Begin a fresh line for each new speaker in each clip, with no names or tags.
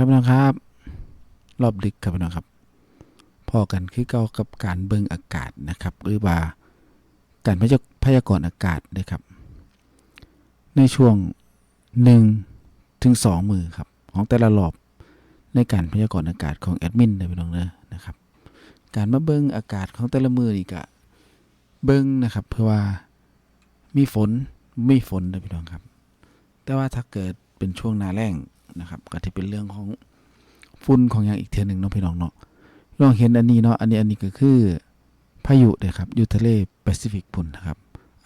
ครับพี่น้องครับ รอบดึกครับพี่น้องครับพอกันคือเก่ากับการเบิ่งอากาศนะครับ หรือว่าการพยากรณ์อากาศนะครับ ในช่วง1ถึง2มือครับ ของแต่ละรอบในการพยากรณ์อากาศของแอดมินเลยพี่น้องเด้อนะครับ การมาเบิ่งอากาศของแต่ละมือนี่ก็เบิ่งนะครับ เพื่อว่ามีฝนไม่ฝนเลยพี่น้องครับ แต่ว่าถ้าเกิดเป็นช่วงหนาแล้ง นะครับก็จะเป็นเรื่องของฝุ่นของอย่างอีกเทียหนึ่งเนาะพี่น้องเนาะพี่น้องเห็นอันนี้เนาะอันนี้อันนี้ก็คือพายุเลยครับอยู่ทะเลแปซิฟิกพุ่นนะครับ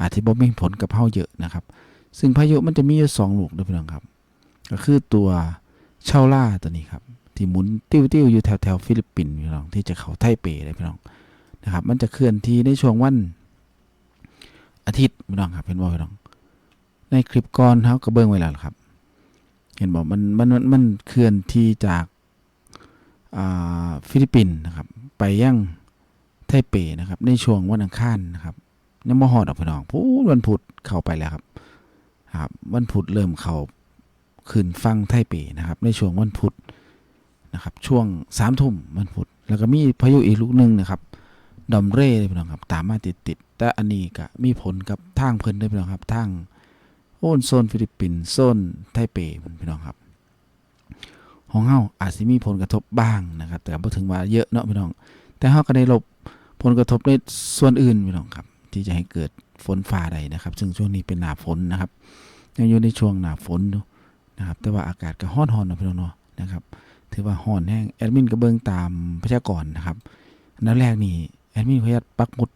อาจจะบ่มีผลกับเฮาเยอะนะครับ ซึ่งพายุมันจะมีอยู่สองลูกเด้อพี่น้องครับ ก็คือตัวเชาล่าตัวนี้ครับที่หมุนติ้วๆอยู่แถวๆฟิลิปปินส์พี่น้องที่จะเข้าไทเปเลยพี่น้องนะครับ มันจะเคลื่อนที่ในช่วงวันอาทิตย์พี่น้องครับเห็นบ่พี่น้อง ในคลิปก่อนเฮาก็เบิ่งไว้แล้วครับ เห็นบอกมันมันมันมันเคลื่อนที่จากฟิลิปปินส์นะครับ ไปยังไทเปนะครับ ในช่วงวันอังคารนะครับยังบ่ฮอดออกพี่น้องพูดวันพุธเข้าไปแล้วครับครับ วันพุธเริ่มเข้าขึ้นฟังไทเปนะครับ ในช่วงวันพุธนะครับ ช่วงสามทุ่มวันพุธแล้วก็มีพายุอีกลูกหนึ่งนะครับดอมเร่เลยพี่น้องครับ ตามมาติดๆแต่อันนี้ก็มีผลกับทางเพิ่นด้วยพี่น้องครับทาง โซนโซนฟิลิปปินส์โซนไทเปพี่น้องครับของเฮาอาจสิมีผลกระทบบ้างนะครับ แต่บ่ถึงว่าเยอะเนาะพี่น้อง แต่เฮาก็ได้ลบผลกระทบในส่วนอื่นพี่น้องครับ ที่จะให้เกิดฝนฟ้าใดนะครับ ซึ่งช่วงนี้เป็นหน้าฝนนะครับยังอยู่ในช่วงหน้าฝนนะครับ แต่ว่าอากาศก็ร้อนๆเนาะพี่น้องเนาะนะครับ ถือว่าร้อนแห้งแอดมินก็เบิ่งตามพยากรณ์นะครับอัดแรกนี่แอดมินขออนุญาตปักหมุด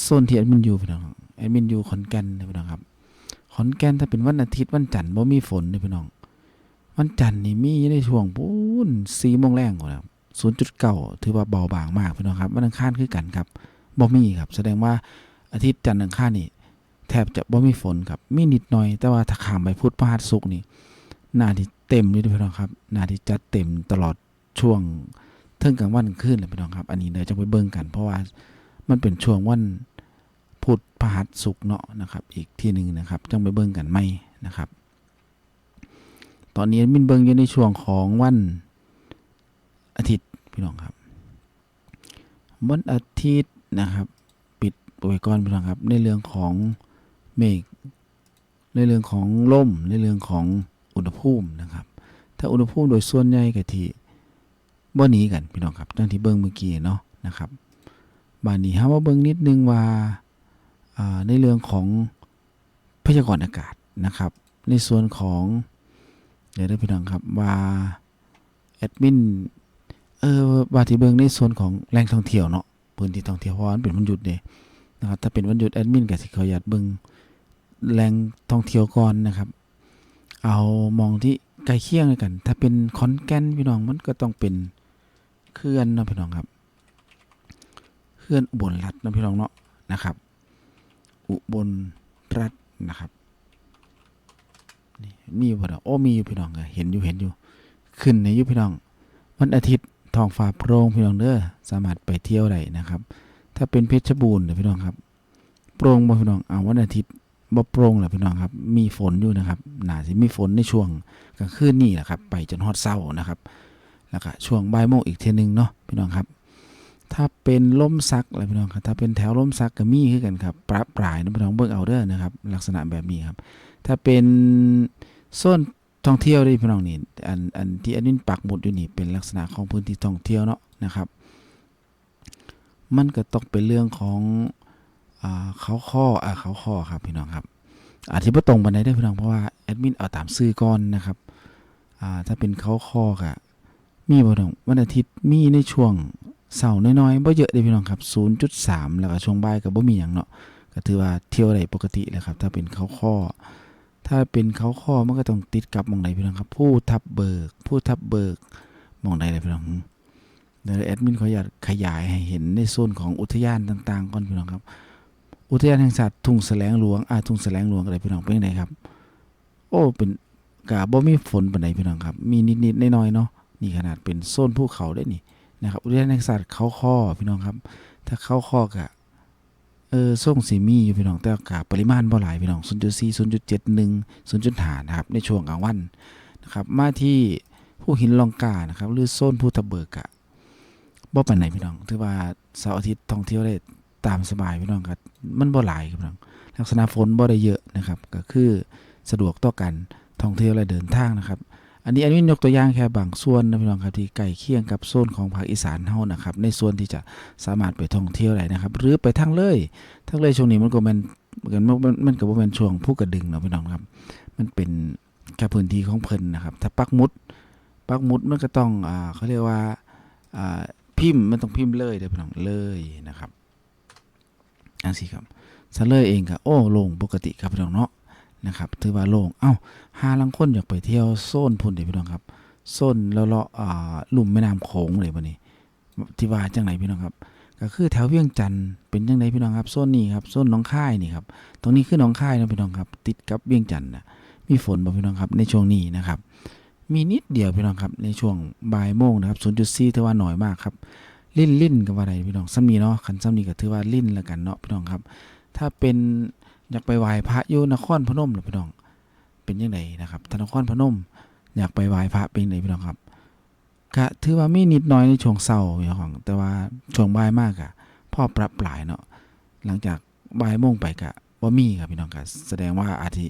โซนที่แอดมินอยู่พี่น้องแอดมินอยู่ขอนแก่นนะพี่น้องครับ อนแก่นถ้าเป็นวันอาทิตย์วันจันทร์บ่มีฝนนี่พี่น้อง วันจันทร์นี่มีในช่วงปูนสี่โมงแรงกว่าแล้วศูนย์จุดเก้าถือว่าเบาบางมากพี่น้องครับวันอังคารคือกันครับบ่มีครับ แสดงว่าอาทิตย์จันทร์อังคารนี่แทบจะบ่มีฝนครับมีนิดหน่อย แต่ว่าถ้าข้ามไปพุธพฤหัสศุกร์นี่หน้าที่เต็มเลยพี่น้องครับหน้าที่จัดเต็มตลอดช่วงเทิงกลางวันกลางคืนเลยพี่น้องครับ อันนี้เดี๋ยวจะไปเบิ่งกัน เพราะว่ามันเป็นช่วงวัน พุธพฤหัสศุกเนาะนะครับ อีกที่หนึ่งนะครับจังไปเบิ่งกันไหมนะครับ ตอนนี้มินเบิ่งอยู่ในช่วงของวันอาทิตย์พี่น้องครับ วันอาทิตย์นะครับ ปิดไว้ก่อนพี่น้องครับ ในเรื่องของเมฆในเรื่องของลมในเรื่องของอุณหภูมินะครับ ถ้าอุณหภูมิโดยส่วนใหญ่ก็ที่บ่หนีกันพี่น้องครับจังที่เบิ่งเมื่อกี้เนาะนะครับบานนี้เฮามาเบิ่งนิดนึงว่า ในเรื่องของพยากรณ์อากาศนะครับ ในส่วนของเดี๋ยวได้พี่น้องครับว่าแอดมินเออว่าทีเบิงในส่วนของแหล่งท่องเที่ยวเนาะพื้นที่ท่องเที่ยวเพราะมันเป็นวันหยุดเด้นะครับถ้าเป็นวันหยุดแอดมินก็สิขออนุญาตเบิงแหล่งท่องเที่ยวก่อนนะครับ เอามองที่ใกล้เคียงกัน ถ้าเป็นขอนแกนพี่น้องมันก็ต้องเป็นเขื่อนนะพี่น้องครับเขื่อนอุบลรัฐนะพี่น้องเนาะนะครับ อุบลรัฐนะครับนี่มีอยู่พี่น้องโอ้มีอยู่พี่น้องเห็นอยู่เห็นอยู่ ขึ้นในอยู่พี่น้อง วันอาทิตย์ทองฟ้าโปร่งพี่น้องเด้อสามารถไปเที่ยวได้นะครับ ถ้าเป็นเพชรบูรณ์เด้อพี่น้องครับ โปร่งบ่พี่น้องเอาวันอาทิตย์บ่โปร่งแหละพี่น้องครับ มีฝนอยู่นะครับน่าสิมีฝนในช่วงกลางคืนนี่แหละครับ ไปจนฮอดเช้านะครับ แล้วก็ช่วงบ่ายโมงอีกเทนึงเนาะพี่น้องครับ ถ้าเป็นล่มซักอะไรพี่น้องครับถ้าเป็นแถวล่มซักก็มีคือกันครับปรับปลายนะพี่น้องเบิ่งเอาเด้อนะครับ ลักษณะแบบนี้ครับ ถ้าเป็นโซนท่องเที่ยวได้พี่น้องนี่อันอันที่อันนี้ปักหมุดอยู่นี่เป็นลักษณะของพื้นที่ท่องเที่ยวเนาะนะครับ มันก็ต้องเป็นเรื่องของเขาข้ออ่าเขาข้อครับพี่น้องครับอาจจะบ่ตรงบันไดได้พี่น้องเพราะว่าแอดมินเอาตามซื้อก่อนนะครับอ่าถ้าเป็นเขาข้อก็มีบ่น้องวันอาทิตย์มีในช่วง เสาร์น้อยๆบ่เยอะเด้พี่น้องครับ 0.3 แล้วก็ช่วงบ่ายก็บ่มีหยังเนาะก็ถือว่าเที่ยวได้ปกติเลยครับ ถ้าเป็นเขาข้อ ถ้าเป็นเขาข้อมันก็ต้องติดกับหมองใดพี่น้องครับ ผู้ทับเบิก ผู้ทับเบิกหมองใดเลยพี่น้องเดี๋ยวแอดมินขออนุญาตขยายให้เห็นในโซนของอุทยานต่างๆก่อนพี่น้องครับ อุทยานแห่งชาติทุ่งแสลงหลวงอ่าทุ่งแสลงหลวงอะไรพี่น้องเป็นยังไงครับ โอ้เป็นกะบ่มีฝนปานใดพี่น้องครับ มีนิดๆน้อยๆเนาะนี่ขนาดเป็นโซนภูเขาได้นี่ นะครับอุทยานแห่งชาติเขาข้อพี่น้องครับ ถ้าเขาข้อกะเออส่งสีมีอยู่พี่น้องแต่กะปริมาณบ่หลายพี่น้อง 0.4 0.71 0.5นะครับในช่วงกลางวันนะครับมาที่ผู้หินลองกานะครับหรือโซนภูทะเบิกอะบ่ปานไหนพี่น้องถือว่าเสาร์อาทิตย์ท่องเที่ยวได้ตามสบายพี่น้องครับมันบ่หลายครับพี่น้องลักษณะฝนบ่ได้เยอะนะครับ ก็คือสะดวกต่อการท่องเที่ยวและเดินทางนะครับ อันนี้อันนี้ยกตัวอย่างแค่บางส่วนนะพี่น้องครับที่ใกล้เคียงกับโซนของภาคอีสานเฮานะครับ ในส่วนที่จะสามารถไปท่องเที่ยวได้นะครับ หรือไปทางเลยทางเลยช่วงนี้มันก็แม่นมันมันมันก็บ่แม่นช่วงผู้กระดึงเนาะพี่น้องครับ มันเป็นแค่พื้นที่ของเพิ่นนะครับ ถ้าปักมุดปักมุดมันก็ต้องอ่าเขาเรียกว่าอ่าพิมพ์มันต้องพิมพ์เลยเด้อพี่น้องเลยนะครับอันสิครับซะเลยเองก็โอ้ลงปกติครับพี่น้องเนาะ นะครับถือว่าโล่งเอ้าหาลังคนอยากไปเที่ยวโซนพุ่นเด้อพี่น้องครับโซนแล้วเลาะอ่าลุ่มแม่น้ำโขงเลยบัดนี้ที่ว่าจังไหนพี่น้องครับ ก็คือแถวเวียงจันทน์เป็นจังไดพี่น้องครับโซนนี้ครับโซนหนองคายนี่ครับตรงนี้คือหนองคายนะพี่น้องครับ ติดกับเวียงจันทน์นะมีฝนบ่พี่น้องครับในช่วงนี้นะครับ มีนิดเดียวพี่น้องครับในช่วงบ่ายโมงนะครับ0.4ถือว่าหน้อยมากครับลิ่นลิ่นกับว่าใดพี่น้องซ้ำนี้เนาะคันซ้ำนี้ก็ถือว่าลิ่นล้วกันเนาะพี่น้องครับ ถ้าเป็น อยากไปไหว้พระอยู่นครพนมหรือพี่น้อง เป็นยังไงนะครับถ้านครพนม อยากไปไหว้พระเป็นยังไงพี่น้องครับก็ถือว่ามีนิดน้อยในช่วงเช้าพี่น้อง แต่ว่าช่วงบ่ายมากอะพ่อปรับปลายเนาะหลังจากบ่ายโมงไปกะว่ามีครับพี่น้องก็แสดงว่าอาทิ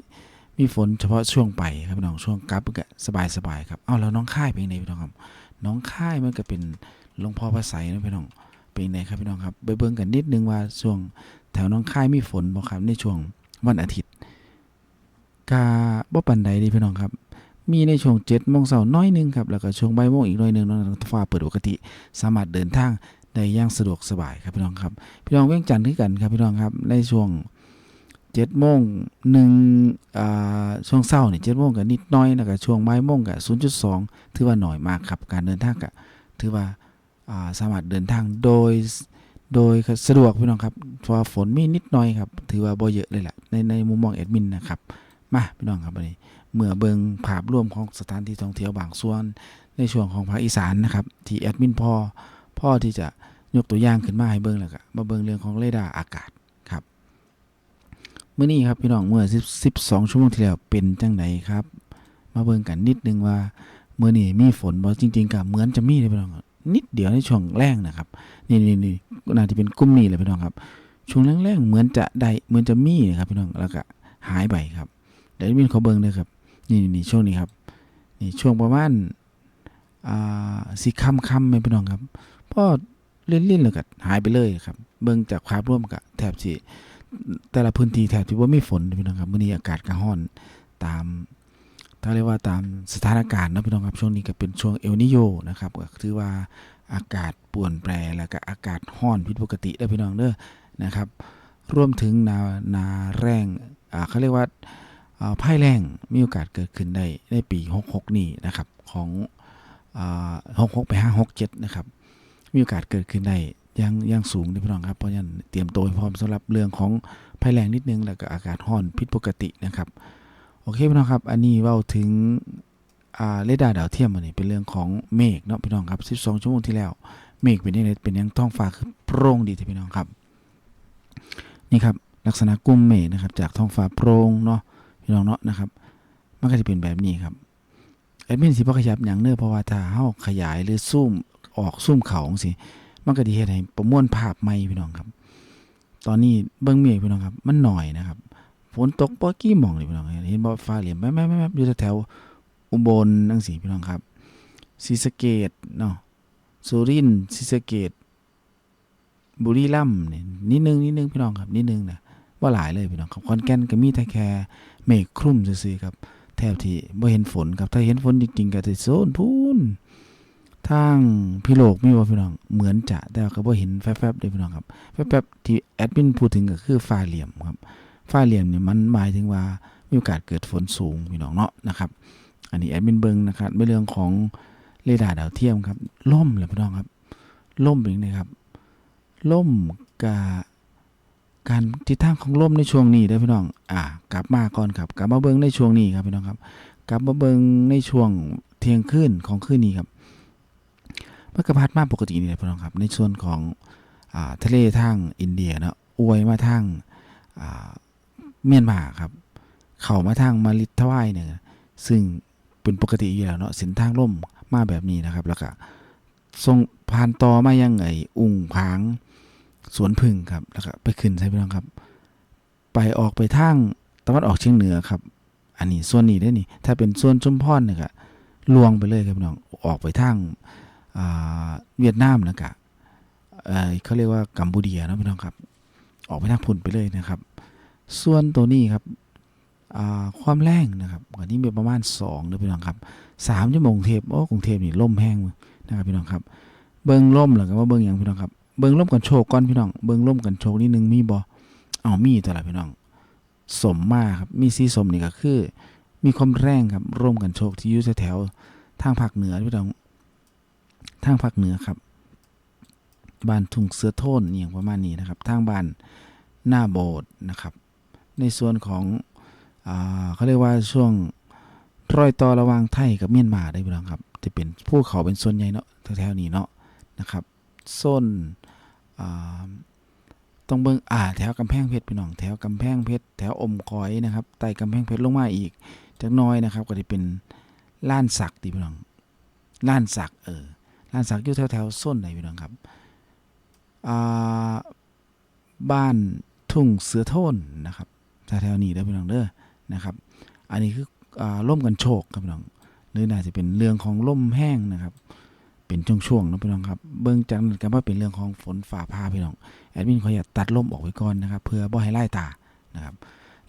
มีฝนเฉพาะช่วงไปครับพี่น้องช่วงกลับก็สบายสบายครับเอาแล้วน้องค่ายเป็นยังไงพี่น้องครับ น้องค่ายมันก็เป็นหลวงพ่อพระไสนะพี่น้อง เป็นไงครับพี่น้องครับไปเบิ่งกันนิดนึงว่าช่วงแถวน้องค่ายมีฝนบ่ครับในช่วงวันอาทิตย์กาบ่ปันใดเดีพี่น้องครับ มีในช่วง7จ็ดโมงเช้าน้อยนึงครับแล้วก็ช่วงบ่ายโมงอีกน้อยนึงเนาะฟ้าเปิดปกติ สามารถเดินทางได้อย่างสะดวกสบายครับพี่น้องครับพี่น้องเวียงจันทร์คือกันครับพี่น้องครับในช่วงเจ็ดโมงหนึ่งอ่าช่วงเช้าเนี่ยเจ็ดโมงกับนิดน้อยแล้วก็ช่วงบ่ายโมงกับศูนย์จุดสองถือว่าหน่อยมากครับการเดินทางก็ถือว่า สามารถเดินทางโดยโดยสะดวกพี่น้องครับเพราะฝนมีนิดหน่อยครับ ถือว่าบ่เยอะเลยแหละในในมุมมองแอดมินนะครับมาพี่น้องครับวันนี้เมื่อเบิงภาพรวมของสถานที่ท่องเที่ยวบางส่วน ในช่วงของภาคอีสานนะครับที่แอดมินพ่อพ่อที่จะยกตัวอย่างขึ้นมาให้เบิงแล้วก็มาเบิงเรื่องของเรดาร์อากาศครับเมื่อนี้ครับพี่น้องเมื่อ10 12ชั่วโมงที่แล้วเป็นจังไดครับ มาเบิงกันนิดนึงว่าเมื่อนี้มีฝนบ่จริง ๆก็เหมือนจะมีเลยพี่น้อง นิดเดียวในช่วงแรกนะครับนี่นี่นี่น่าจะเป็นกลุ่มนี้แหละพี่น้องครับ ช่วงแรกๆเหมือนจะได้เหมือนจะมีนะครับพี่น้องแล้วก็หายไปครับเดี๋ยวมีเขาเบิ่งเลยครับนี่นี่ช่วงนี้ครับนี่ช่วงประมาณอ่าสิค่ำค่ำๆไหมพี่น้องครับพอเล่นๆแล้วก็หายไปเลยครับ เบิ่งจากภาพรวมก็แทบสิแต่ละพื้นที่แถบที่ว่ามีฝนพี่น้องครับมื้อนี้อากาศก็ร้อนตาม ถ้าเรียกว่าตามสถานการณ์นะพี่น้องครับช่วงนี้ก็เป็นช่วงเอลนิโยนะครับก็ถือว่าอากาศป่วนแปรแล้วก็อากาศร้อนผิดปกติเด้พี่น้องเด้อนะครับรวมถึงนานาแรงอ่าเขาเรียกว่าอ่ายแรงมีโอกาสเกิดขึ้นได้ในปี 66 นี้นะครับของอ่า66 ไป 567 นะครับ มีโอกาสเกิดขึ้นได้ยังยังสูงเด้อพี่น้องครับเพราะฉะนั้นเตรียมตัวพร้อมสำหรับเรื่องของภัยแรงนิดนึงแล้วก็อากาศร้อนผิดปกตินะครับ โอเคพี่น้องครับ อันนี้เว้าถึงเรดาร์ดาวเทียมอันนี้เป็นเรื่องของเมฆเนาะพี่น้องครับ 12 ชั่วโมงที่แล้ว เมฆเป็นยังไงเป็นยังท้องฟ้าคือโปร่งดีที่พี่น้องครับ นี่ครับลักษณะกลุ่มเมฆนะครับ จากท้องฟ้าโปร่งเนาะพี่น้องเนาะนะครับ มันก็จะเป็นแบบนี้ครับแอดมินสิบ่ขยับอย่างเนื้อเพราะว่าถ้าเฮาขยายหรือซูมออกซูมเขาจังซี่มันก็สิเฮ็ดให้ประมวลภาพใหม่พี่น้องครับ ตอนนี้เบิ่งเมฆพี่น้องครับ มันหน่อยนะครับ ฝนตกบ่กี่หม่องนี่พี่น้องเห็นบ่ฟ้าเหลี่ยมแม่ๆๆอยู่แถวอุบลจังซี่พี่น้องครับศรีสะเกษเนาะสุรินทร์ศรีสะเกษบุรีรัมย์นี่นิดนึงนิดนึงพี่น้องครับนิดนึงนะบ่หลายเลยพี่น้องครับขอนแก่นก็มีแต่แค่เมฆคลุมซื่อๆครับแทบที่บ่เห็นฝนครับถ้าเห็นฝนจริงๆก็สิโซนพูนทางพี่โลกมีบ่พี่น้องเหมือนจะแต่ว่าก็บ่เห็นแฟบๆเลยพี่น้องครับแฟบๆที่แอดมินพูดถึงก็คือฟ้าเหลี่ยมครับ ฟ้าเหลี่ยมเนี่ยมันหมายถึงว่ามีโอกาสเกิดฝนสูงพี่น้องเนาะนะครับอันนี้แอดมินเบิงนะครับในเรื่องของเรดาร์ดาวเทียมครับล่มเลยพี่น้องครับล่มเป็นไงครับล่มกาการทิศทางของล่มในช่วงนี้เด้พี่น้องอ่ากลับมาก่อนครับกลับมาเบิงในช่วงนี้ครับพี่น้องครับกลับมาเบิงในช่วงเที่ยงคืนของคืนนี้ครับมันก็พัดมาปกตินี่แหละพี่น้องครับในส่วนของอ่าทะเลทางอินเดียเนาะอวยมาทางอ่า เมียนมาครับ เข้ามาทางมาลิทวายเนี่ยซึ่งเป็นปกติอยู่แล้วเนาะเส้นทางล่มมาแบบนี้นะครับ แล้วก็ส่งผ่านต่อมายังไอ้อุ้งผางสวนพึ่งครับแล้วก็ไปขึ้นใช่พี่น้องครับ ไปออกไปทางตะวันออกเฉียงเหนือครับ อันนี้ส่วนนี้ได้นี่ ถ้าเป็นส่วนชุมพรเนี่ยก็ลวงไปเลยครับน้องออกไปทางเวียดนามนะกะเเขาเรียกว่ากัมพูเดียนะพี่น้องครับ ออกไปทางพุ่นไปเลยนะครับ ส่วนตัวนี้ครับความแรงนะครับอันนี้มีประมาณ2เด้อพี่น้องครับ3ชั่วโมงเทพโอ้กรุงเทพนี่ล่มแห้งนะครับพี่น้องครับ เบิ่งล่มแล้วก็มาเบิ่งหยังพี่น้องครับ เบิ่งล่มกันโชกก่อนพี่น้อง เบิ่งล่มกันโชกนิดนึงมีบ่เอามีตัวละพี่น้อง สมมาครับมีสีสมนี่ก็คือ มีความแรงครับร่มกันโชคที่อยู่แถวทางภาคเหนือพี่น้อง ทางภาคเหนือครับบ้านทุ่งเสือโทนอย่างประมาณนี้นะครับ ทางบ้านหน้าโบสถ์นะครับ ในส่วนของเขาเรียกว่าช่วงรอยต่อระหว่างไทยกับเมียนมาได้พี่น้องครับจะเป็นภูเขาเป็นส่วนใหญ่เนาะแถวๆนี้เนาะนะครับโซนต้องเบิ่งอ่าแถวกำแพงเพชรพี่น้องแถวกำแพงเพชรแถวอมก้อยนะครับไต่กำแพงเพชรลงมาอีกจักน้อยนะครับ ก็จะเป็นล้านสักติพี่น้องล้านสักเออล้านสักอยู่แถวแถวๆส้นไหนพี่น้องครับอ่าบ้านทุ่งเสือโทนนะครับ แถวๆนี้เด้อพี่น้องเด้อนะครับ อันนี้คือล่มกันโชกครับพี่น้องหรือน่าจะเป็นเรื่องของล่มแห้งนะครับ เป็นช่วงๆนะพี่น้องครับเบิ่งจากนั้นก็ว่าเป็นเรื่องของฝนฝ่าพาพี่น้องแอดมินขออยาตัดล่มออกไว้ก่อนนะครับ เพื่อบ่ให้ไล่ตานะครับ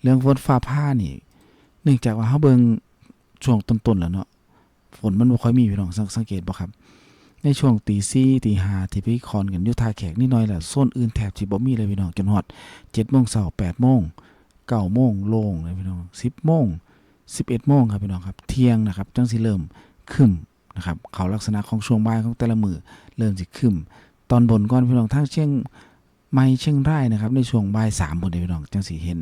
เรื่องฝนฟ้าผ้านี่เนื่องจากว่าเขาเบิ่งช่วงต้นๆแล้วเนาะฝนมันบ่ค่อยมีพี่น้องสังเกตบ่ครับในช่วงตีสี่ตีห้าที่พี่คอนกันยูท่าแขกนิดหน่อยแหละโซนอื่นแทบสิบ่มีเลยพี่น้องจนฮอด7โมงเช้า8โมง 9โมงโล่งเลยพี่น้อง10โมง11โมงครับพี่น้องครับเที่ยงนะครับจังสิเริ่มครึ้มนะครับเขาลักษณะของช่วงบ่ายของแต่ละมือเริ่มสิครึ้มตอนบนก่อนพี่น้องทางเชียงไม่เชียงรายนะครับในช่วงบ่ายสามบนเดพี่น้องจังสีเห็น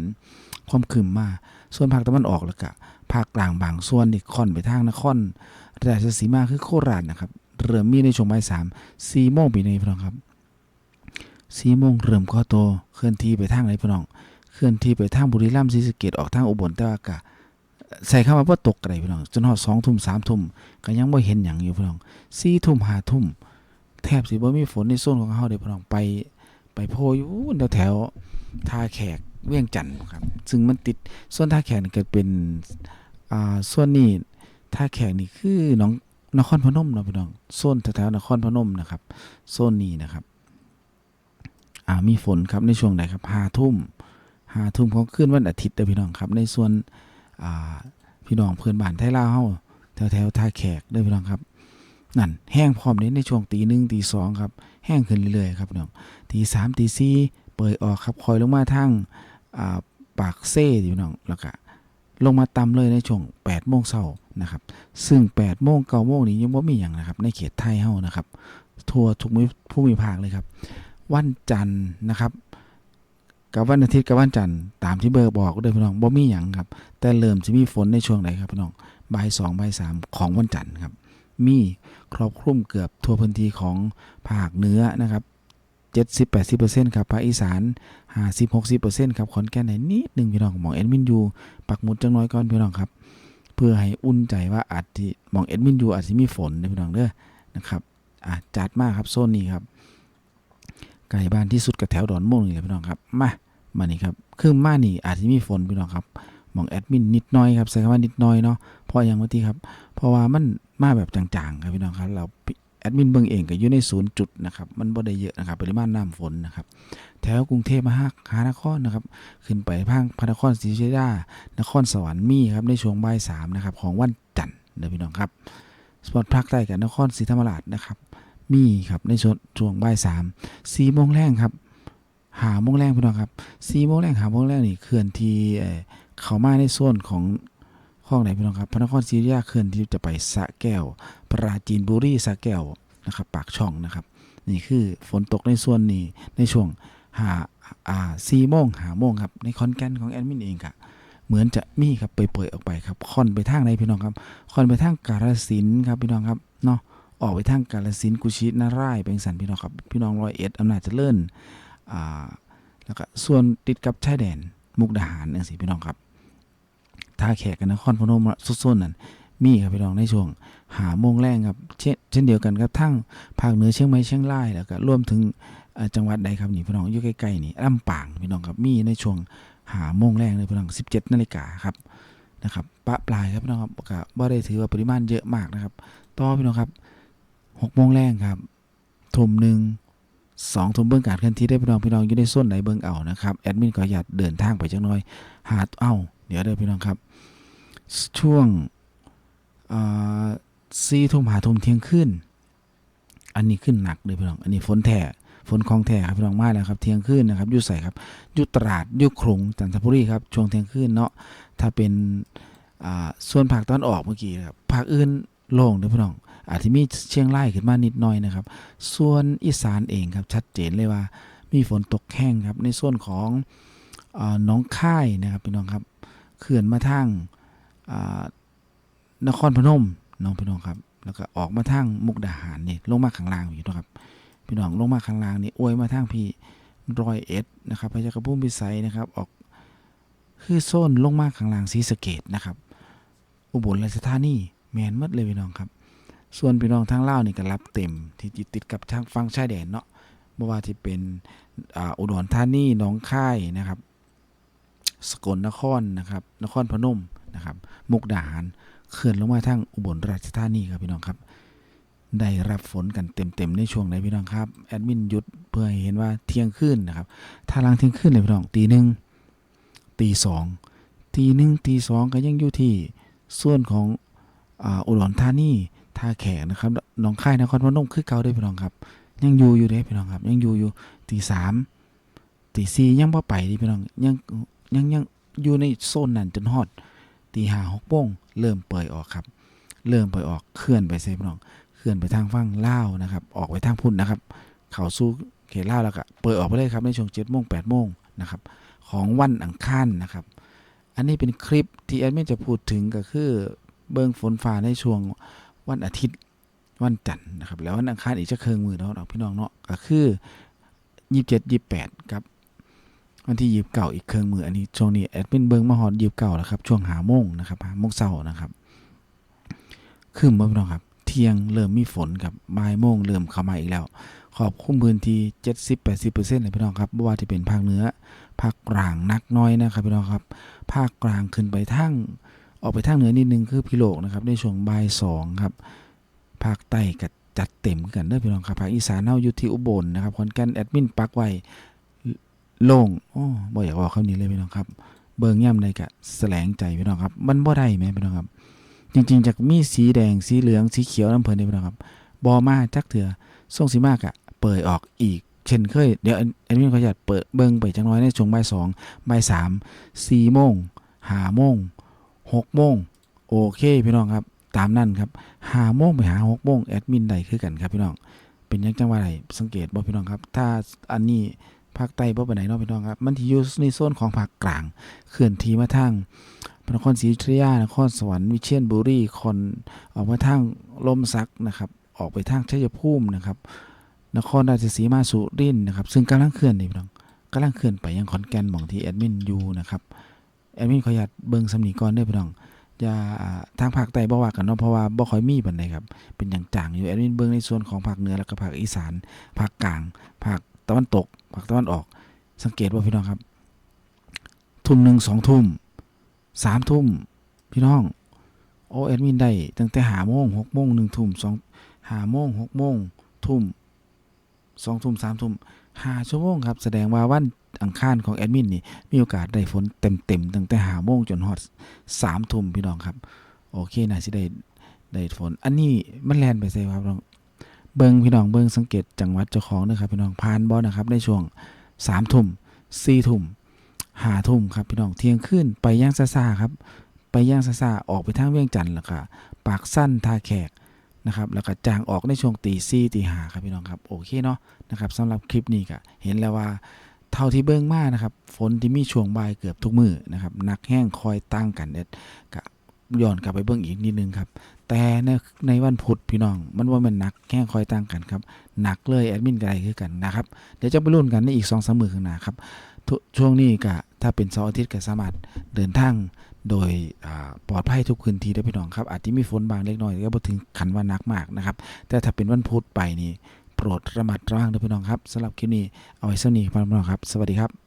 ความคืมมาส่วนภาคตะวันออกแล้วก็ภาคกลางบางส่วนนี่ค่อนไปทางนครราชสีมาคือโคราชนะครับเริ่มมีในช่วงบ่ายสามสี่โมงปีนี้พี่น้องครับสี่โมงเริ่มก่อโตเคลื่อนที่ไปทางไหนพี่น้อง เคลื่อนที่ไปทางบุรีรัมย์ศรีสะเกษออกทางอุบลแต่ว่าก็ใส่เข้ามาว่าตกอะไรพี่น้องจนฮอดสองทุ่มสามทุ่มก็ยังไม่เห็นอย่างอยู่พี่น้องสี่ทุ่มห้าทุ่มแทบสิบ่มีฝนในโซนของเขาเด้พี่น้องไปไปโพอยู่แถวแถวท่าแขกเวียงจันทน์ครับ ซึ่งมันติดส่วนท่าแขกนี่ก็เป็นอ่าส่วนนี้ท่าแขกนี่คือน้องนครพนมเนาะพี่น้องโซนแถวๆนครพนมนะครับโซนนี้นะครับ อ่ามีฝนครับในช่วงไหนครับห้าทุ่ม ห้าทุ่มของคืนวันอาทิตย์เด้อพี่น้องครับ ในส่วนพี่น้องเพื่อนบ้านไทยลาวเฮาแถวแถวท่าแขกเด้อพี่น้องครับนั่นแห้งพร้อมนี้ในช่วงตีหนึ่งตีสองครับ แห้งขึ้นเรื่อยๆครับพี่น้องตีสามตีสี่เปิดออกครับคอยลงมาทางาปากเซ่อยู่น้องแล้วก็ลงมาต่ำเลยในช่วง8โมงเช้านะครับ ซึ่ง8โมง9โมงนี้ยังบ่มีอย่างนะครับ ในเขตไทยเฮานะครับ ทั่วทุกมุมภูมิภาคเลยครับ วันจันทร์นะครับ กับวันอาทิตย์กับวันจันทร์ตามที่เบอร์บอกเด้อพี่น้องบ่มีหยังครับ แต่เริ่มจะมีฝนในช่วงไหนครับพี่น้องบ่ายสองบ่ายสามของวันจันทร์ครับ มีครอบคลุมเกือบทั่วพื้นที่ของภาคเหนือนะครับ70 80%ครับภาคอีสาน50 60%ครับขอนแก่นไหนนิดหนึ่งพี่น้องหมองเอ็ดมินยูปักหมุดจังน้อยก่อนพี่น้องครับ เพื่อให้อุ่นใจว่าอาจจะหมองเอ็ดมินยูอาจจะมีฝนนะพี่น้องเด้อนะครับอะจัดมากครับโซนนี้ครับไก่บ้านที่สุดกับแถวดอนม่วงนี่แหละพี่น้องครับมา มานี่ครับคือมานี่อาจจะมีฝนพี่น้องครับมองแอดมินนิดน้อยครับใช้คำว่านิดน้อยเนาะเพราะอย่างว่าที่ครับเพราะว่ามันมาแบบจางๆครับพี่น้องครับเราแอดมินเบิ่งเองก็อยู่ในศูนย์จุดนะครับมันบ่ได้เยอะนะครับปริมาณน้ำฝนนะครับแถวกรุงเทพมหานครนะครับขึ้นไปภาคพระนครศรีอยุธยานครสวรรค์มีครับในช่วงบ่ายสามนะครับของวันจันทร์เด้อพี่น้องครับสปอตภาคใต้กับนครศรีธรรมราชนะครับมีครับในช่วงช่วงบ่ายสามสี่โมงแรงครับ หาโมงแรงพี่น้องครับสี่โมงแรงหาโมงแรงนี่เคลื่อนที่เข้ามาในโซนของข้องไหนพี่น้องครับพระนครศรีอยุธยาเคลื่อนที่จะไปสะแก้ว ปราจีนบุรีสะแก้วนะครับ ปากช่องนะครับ นี่คือฝนตกในส่วนนี้ในช่วงหาอ่าสี่โมงหาโมงครับในคอนแกนของแอดมินเองค่ะเหมือนจะมีครับไปเปิดออกไปครับค่อนไปทางไหนพี่น้องครับค่อนไปทางกาฬสินครับพี่น้องครับเนาะออกไปทางกาฬสินกุชินารายเป็นสันพี่น้องครับพี่น้องร้อยเอ็ดอำนาจเจริญ อ่าแล้วก็ส่วนติดกับชายแดน มุกดาหารนั่นสิพี่น้องครับท่าแขกกับนครพนมสุดโซนนั้นมีครับพี่น้องในช่วงหาโมงแรงครับเช่นเดียวกันครับทั้งภาคเหนือเชียงใหม่เชียงรายแล้วก็รวมถึงจังหวัดใดครับนี่พี่น้องอยู่ใกล้ๆนี่ลำปางพี่น้องครับมีในช่วงหาโมงแรงเลยพี่น้อง 17นาฬิกาครับนะครับปะปลายครับพี่น้องครับก็บ่ได้ถือว่าปริมาณเยอะมากนะครับ ต่อพี่น้องครับ6โมงแรงครับทุ่มหนึ่ง สองทุ่มเบื้องการเคลื่อนที่ได้พี่น้องพี่น้องอยู่ในส่วนไหนเบื้องเอานะครับแอดมินก็อยากเดินทางไปจังน้อยหาเอ้าเดี๋ยวเด้อพี่น้องครับ ช่วงสี่ทุ่มหาทุ่มเที่ยงคืนอันนี้ขึ้นหนักเลยพี่น้อง อันนี้ฝนแท้ฝนคลองแท้ครับพี่น้องมาแล้วครับเที่ยงคืนนะครับยู่ใส่ครับยู่ตราดยู่ขลุงจันทบุรีครับช่วงเที่ยงคืนเนาะถ้าเป็นส่วนภาคตอนออกเมื่อกี้ครับภาคอื่นโล่งเลยพี่น้อง อาจจะมีเชียงรายขึ้นมานิดหน่อยนะครับ ส่วนอีสานเองครับชัดเจนเลยว่ามีฝนตกแห้งครับในส่วนของอน้องค่ายนะครับพี่น้องครับเขื่อนมาทางนครพนมน้องพี่น้องครับแล้วก็ออกมาทางมุกดาหารนี่ลงมาข้างล่างอยู่นะครับพี่น้องลงมาข้างล่างนี่อวยมาทางพี่รอยเอ็ดนะครับพระเจ้ากระพุ่มพิสัยนะครับออกคือโซนลงมาข้างล่างศรีสเกดนะครับ อุบลราชธานีแมนหมดเลยพี่น้องครับ ส่วนพี่น้องทางลาวนี่ก็รับเต็ม ที่ติดกับทางฝั่งชายแดนเนาะไม่ว่าที่เป็นอ,อุดรธานีหนองคายนะครับสกลนครนะครับ นครพนมนะครับ มุกดาหารเคลื่อนลงมาทางอุบลราชธานีครับพี่น้องครับ ได้รับฝนกันเต็มๆในช่วงไหนพี่น้องครับแอดมินหยุดเพื่อให้เห็นว่าเที่ยงคืนนะครับ ถ้าลังเที่ยงคืนเลยพี่น้องตีหนึ่งตีสองตีหนึ่งตีสองก็ยังอยู่ที่ส่วนของออุดรธานี ท่าแขกนะครับหนองคายนครพนมคือเก่าด้อพี่น้องครับ ยังอยู่อยู่เด้อพี่น้องครับ ยังอยู่อยู่ตีสามตีสี่ยังพอไปดิพี่น้องยังยังยังอยู่ในโซนนั้นจนฮอดตีห้าหกโมงเริ่มเปิดออกครับ เริ่มเปิดออกเคลื่อนไปเซพี่น้องเคลื่อนไปทางฝั่งลาวนะครับ ออกไปทางพุ่นนะครับ เข้าสู่เขตลาวแล้วก็เปิดออกไปเลยครับในช่วงเจ็ดโมงแปดโมงนะครับ ของวันอังคารนะครับ อันนี้เป็นคลิปที่แอดมินจะพูดถึงก็คือเบิ้งฝนฟ้าในช่วง วันอาทิตย์วันจันทร์นะครับแล้ววันอังคารอีกจะเคืองมือเนาะพี่น้องเนาะก็คือยี่สิบเจ็ดยี่สิบแปดครับวันที่ยีบเก่าอีกเครื่องมืออันนี้ช่วงนี้แอดมินเบิงมาฮอดยีบเก่าแล้วครับช่วงหาโมงนะครับหาโมงเช้านะครับคืมบ่พี่น้องครับ เที่ยงเริ่มมีฝนกับบ่ายโมงเริ่มเข้ามาอีกแล้ว ขอบคุมพื้นที่70-80%เปอร์เซ็นต์เลยพี่น้องครับบ่ว่าจะเป็นภาคเหนือภาคกลางนักน้อยนะครับพี่น้องครับ ภาคกลางขึ้นไปทาง ออกไปทางเหนือนิดนึงคือพิโลกนะครับในช่วงบ่ายสองครับภาคใต้ก็จัดเต็มกันเด้อพี่น้องครับภาคอีสานเฮาอยู่ที่อุบลนะครับขอนแก่นแอดมินปักไว้โล่งโอ้บ่อยากบอกคำนี้เลยพี่น้องครับเบิ่งย่ำใดก็แสลงใจพี่น้องครับ มันบ่ได้แหมพี่น้องครับ จริง ๆจะมีสีแดงสีเหลืองสีเขียวน้ำเพลินเด้พี่น้องครับบ่มาจักเถื่อส่งสีมากอะเปิดออกอีก เช่นเคยเดี๋ยวแอดมินเขาอยากเปิดเบิ่งไปจังน้อยในช่วงบ่ายสองบ่ายสามสี่โมงห้าโมง หกโมงโอเคพี่น้องครับ ตามนั่นครับห้าโมงไปหาหกโมงแอดมินใดคือกันครับพี่น้อง เป็นยังจังว่าไรสังเกตบ่พี่น้องครับ ถ้าอันนี้ภาคใต้บ่ไปไหนเนาะพี่น้องครับ มันที่อยู่ในโซนของภาคกลางเคลื่อนที่มาทางพระนครศรีอยุธยานครสวรรค์วิเชียรบุรีคอนออกมาทางลมสักนะครับ ออกไปทางชัยภูมินะครับ นครราชสีมาสุรินทร์นะครับ ซึ่งกำลังเคลื่อนนี่พี่น้องกำลังเคลื่อนไปยังขอนแก่นหม่องที่แอดมินอยู่นะครับ แอดมินขออนุญาตเบิ่งสำนีก่อนเด้อพี่น้องอย่าทางภาคใต้บ่ว่ากันเนาะเพราะว่าบ่ค่อยมีปานใดครับ เป็นอย่างจางอยู่แอดมินเบิ่งในส่วนของภาคเหนือแล้วก็ภาคอีสานภาคกลางภาคตะวันตกภาคตะวันออก สังเกตว่าพี่น้องครับ ทุ่มหนึ่งสองทุ่มสามทุ่มพี่น้องโอแอดมินได้ตั้งแต่หาโมงหกโมงหนึ่งทุ่มสองหาโมงหกโมงทุ่มสองทุ่มสามทุ่มห้าชั่วโมงครับ แสดงว่าวัน อังคารของแอดมินนี่มีโอกาสได้ฝนเต็มๆตั้งแต่หาโมงจนฮอดสามทุ่มพี่น้องครับ โอเคน่าสิได้ได้ฝน อันนี้มันแลนไปใส่ครับพี่น้องเบิงพี่น้องเบิงสังเกตจังหวัดเจ้าของนะครับพี่น้องผ่านบ่นะครับในช่วงสามทุ่มสี่ทุ่มห้าทุ่มครับพี่น้องเที่ยงคืนไปย่างซาซาครับ ไปย่างซาซาออกไปทางเวียงจันทร์แล้วก็ปากสั้นท่าแขกนะครับแล้วก็จางออกในช่วงตีสี่ตีห้าครับพี่น้องครับโอเคเนาะนะครับสำหรับคลิปนี้ก็เห็นแล้วว่า เท่าที่เบิ่งมานะครับ ฝนที่มีช่วงบ่ายเกือบทุกมือนะครับหนักแห้งคอยตั้งกันเด็ดก็ย้อนกลับไปเบิ่งอีกนิดนึงครับ แต่ในในวันพุธพี่น้อง มันว่ามันหนักแห้งคอยตั้งกันครับ หนักเลยแอดมินก็ได้คือกันนะครับ เดี๋ยวจะไปรุ่นกันในอีกสองสามมือข้างหน้าครับ ช่วงนี้ก็ถ้าเป็นเสาร์อาทิตย์ก็สามารถเดินทางโดยปลอดภัยทุกพื้นที่ได้พี่น้องครับ อาจจะมีฝนบางเล็กน้อยก็บ่ถึงขันว่าหนักมากนะครับ แต่ถ้าเป็นวันพุธไปนี่ โปรดระมัดระวังด้วยพี่น้องครับสำหรับคลิปนี้เอาไว้เท่านี้ครับพี่น้องครับ สวัสดีครับ